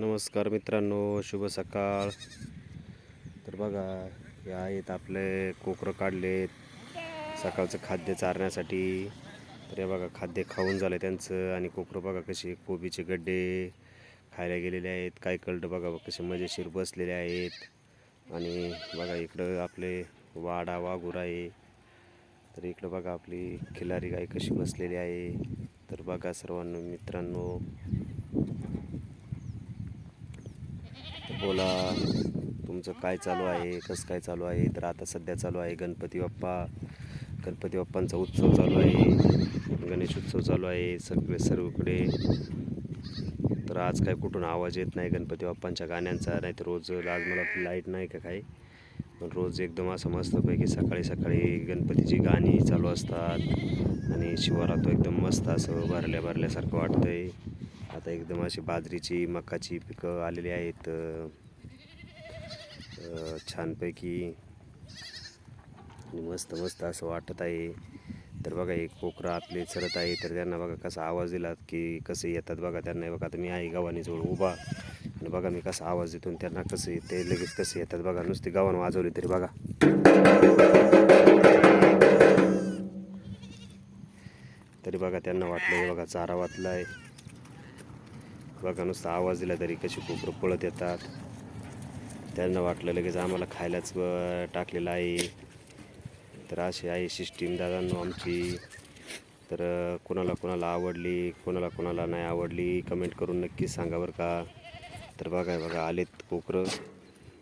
नमस्कार मित्रांनो शुभ सकाळ. तर बघा हे आहेत आपले कोकरं काढलेत. सकाळचं खाद्य चारण्यासाठी. तर हे बघा खाद्य खाऊन झालं त्यांचं. आणि कोकरं बघा कसे कोबीचे गड्डे खायला गेलेले आहेत. काय कळलं बघा कसे मजेशीर बसलेले आहेत. आणि बघा इकडं आपले वाडा वाघूर आहे. तर इकडं बघा आपली खिलारी गाय कशी बसलेली आहे. तर बघा सर्वांना मित्रांनो तर बोला तुमचं काय चालू आहे कसं काय चालू आहे? तर आता सध्या चालू आहे गणपती बाप्पा. गणपती बाप्पांचा उत्सव चालू आहे. गणेश उत्सव चालू आहे सगळे सर्वकडे. तर आज काय कुठून आवाज येत नाही गणपती बाप्पांच्या गाण्यांचा नाही तर रोज आज मला लाइट नाही का काही? पण रोज एकदम असं मस्तपैकी सकाळी सकाळी गणपतीची गाणी चालू असतात. आणि शिवारात एकदम मस्त असं भरल्या भरल्यासारखं वाटतंय. आता एकदम अशी बाजरीची मकाची पिकं आलेली आहेत. छानपैकी आणि मस्त मस्त असं वाटत आहे. तर बघा एक कोकरा आपले चरत आहे. तर त्यांना बघा कसा आवाज दिला की कसे येतात बघा त्यांना. बघा आता मी आहे गव्हाणीजवळ उभा. आणि बघा मी कसा आवाज देतो आणि त्यांना कसं ते लगेच कसे येतात बघा. नुसती गव्हाण वाजवली तरी बघा. तरी बघा त्यांना वाटलं हे बघा चारा वाटला आहे बघा नुसता आवाज दिला तरी कशी कुकरं पळत येतात. त्यांना वाटलं लगेच आम्हाला खायलाच टाकलेलं आहे. तर अशी आहे सिस्टीम दादांनो आमची. तर कोणाला कोणाला आवडली कोणाला कोणाला नाही आवडली कमेंट करून नक्कीच सांगा बरं का. तर बघा बघा आलेत कोकरं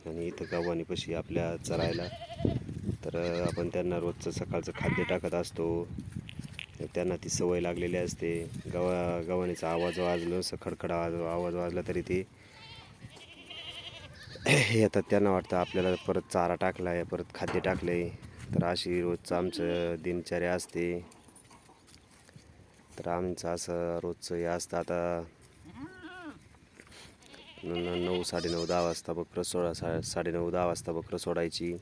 आणि इथं गव्हाणीपाशी आपल्या चरायला. तर आपण त्यांना रोजचं सकाळचं खाद्य टाकत असतो. तर त्यांना ती सवय लागलेली असते. गवा गव्हाणीचा आवाज वाजलं असं खडखड आवाज आवाज वाजला तरी ते येतात त्यांना वाटतं आपल्याला परत चारा टाकला आहे परत खाद्य टाकलं आहे तर अशी रोजचं आमचं दिनचर्या असते. तर आमचं असं रोजचं हे असतं. आता नऊ साडेनऊ दहा वाजता बकरं सोडा सा साडेनऊ दहा वाजता बकरं सोडायची.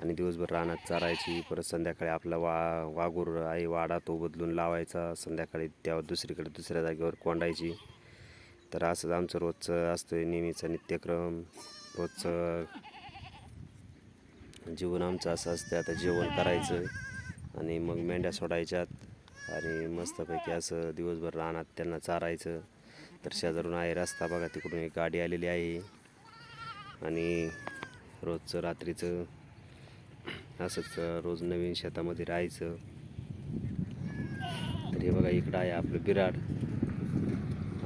आणि दिवसभर रानात चारायची परत संध्याकाळी आपला वा वाघूर आहे वाडा तो बदलून लावायचा संध्याकाळी त्या दुसरीकडे दुसऱ्या जागेवर कोंडायची. तर असंच आमचं रोजचं असतं नेहमीचा नित्यक्रम रोजचं जीवन आमचं असं असतं आता जेवण करायचं आणि मग मेंढ्या सोडायच्यात आणि मस्तपैकी असं दिवसभर रानात त्यांना चारायचं. तर शेजारून आहे रस्ता बघा तिकडून एक गाडी आलेली आहे. आणि रोजचं रात्रीचं असंच रोज नवीन शेतामध्ये राहायचं. तर हे बघा इकडं आहे आपलं बिराड.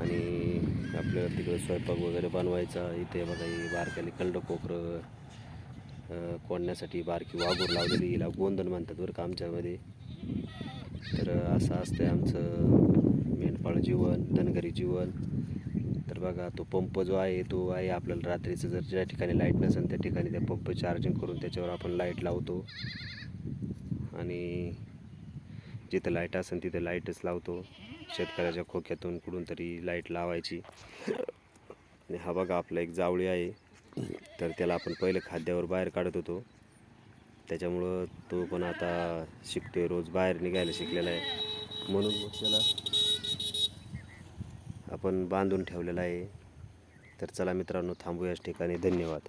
आणि आपल्याला तिकडं स्वयंपाक वगैरे बनवायचा. इथे बघा ही बारक्याली कल्ड कोकरं कोंडण्यासाठी बारकी वाघूर लावलेली. हिला गोंधण म्हणतात बरं का आमच्यामध्ये. तर असं असतं आमचं. मेंढपाळ जीवन धनगरी जीवन. बघा तो पंप जो आहे तो आहे आपल्याला रात्रीचं जर ज्या ठिकाणी लाइट नसेल त्या ठिकाणी त्या पंप चार्जिंग करून त्याच्यावर आपण लाइट लावतो. आणि जिथं लाइट असेल तिथं लाईटच लावतो. शेतकऱ्याच्या खोक्यातून कुठून तरी लाइट लावायची. आणि हा बघा आपला एक जावळी आहे. तर त्याला आपण पहिले खाद्यावर बाहेर काढत होतो. त्याच्यामुळं तो पण आता शिकतोय रोज बाहेर निघायला शिकलेला आहे. म्हणून मग त्याला आपण बांधून ठेवलेला आहे. तर चला मित्रांनो थांबूयाच ठिकाणी. धन्यवाद.